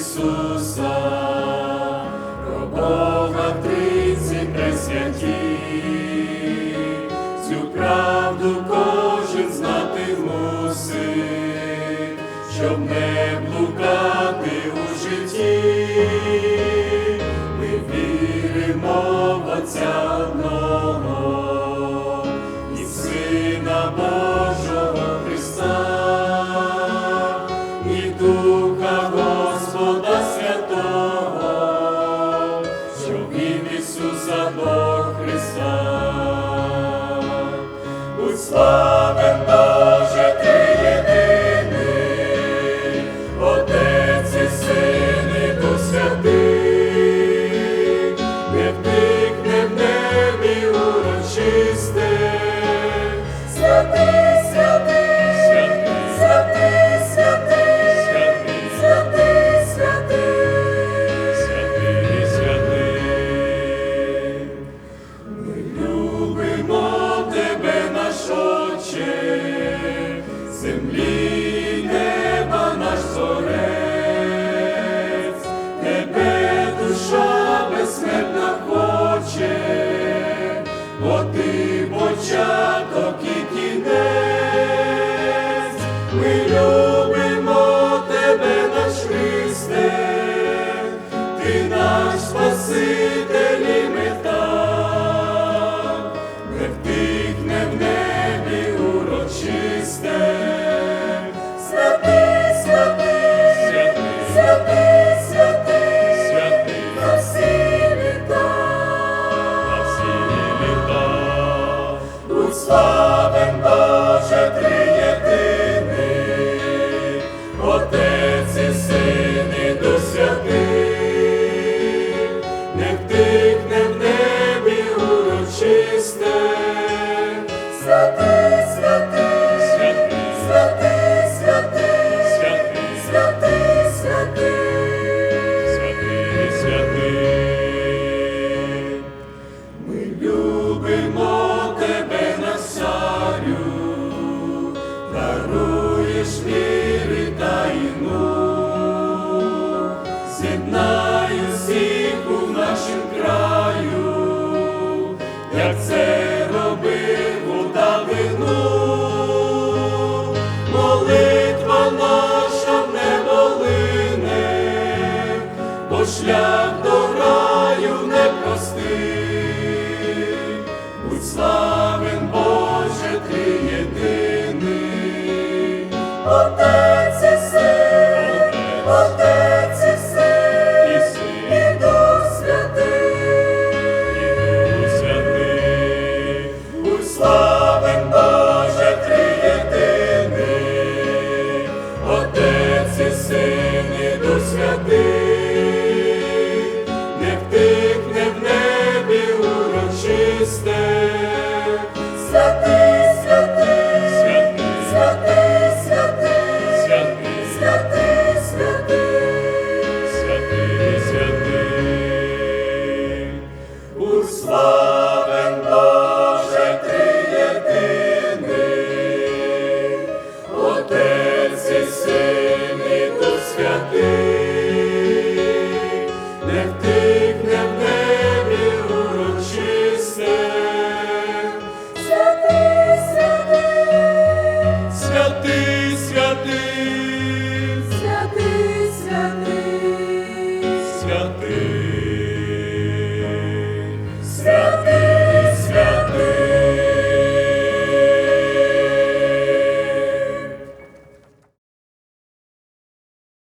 Ісуса, про Бога Тридці Пресвяті, цю правду кожен знати мусить, щоб не. Ісуса до Христа. Будь славен Боже, ти єдиний, Отець і Син і Дух Святий, не втикне в небі урочисте, святий, любимо тебе, наш Христе, ти наш Спаситель і не втихне в небі урочисте. Святий, святий, святий, святий, святий, на всі літа, на всі. Будь славен шлях до раю непростий, будь славен, Боже, ти єдиний, Отець і син, Отець і син, і Дух святий, і святий, будь славен, Боже, ти єдиний, Отець і син.